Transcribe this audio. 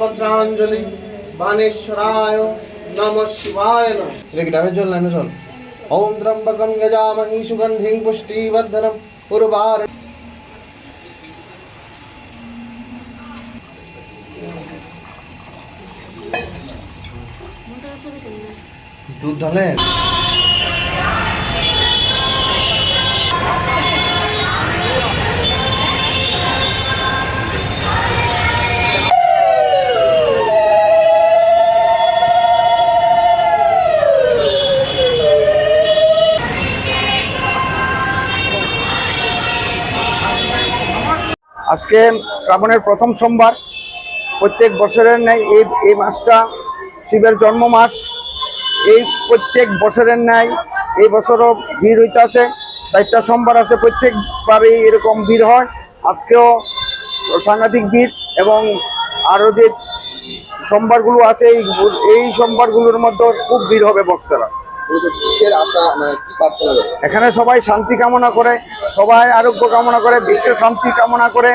পত্রাঞ্জলি বানেশ্বরায় নম শিবায় নম। এটা কি ডাবের জল লাইনে জল? ওম ত্রম্বকম গজামহি সুগন্ধিং পুষ্টিবর্ধনম উর্বার দুধ ঢালেন? আজকে শ্রাবণের প্রথম সোমবার। প্রত্যেক বছরের ন্যায় এই এই মাসটা শিবের জন্ম মাস এই প্রত্যেক বছরের ন্যায় এই বছরও ভিড় হইতাছে চারটা সোমবার আছে প্রত্যেকবারই এরকম ভিড় হয়। আজকেও সাংঘাতিক ভিড় এবং আরও যে সোমবারগুলো আছে এই এই সোমবারগুলোর মধ্যে খুব ভিড় হবে ভক্তরা। আশা মানে এখানে সবাই শান্তি কামনা করে। সবাই আরোগ্য কামনা করে বিশ্ব শান্তি কামনা করে।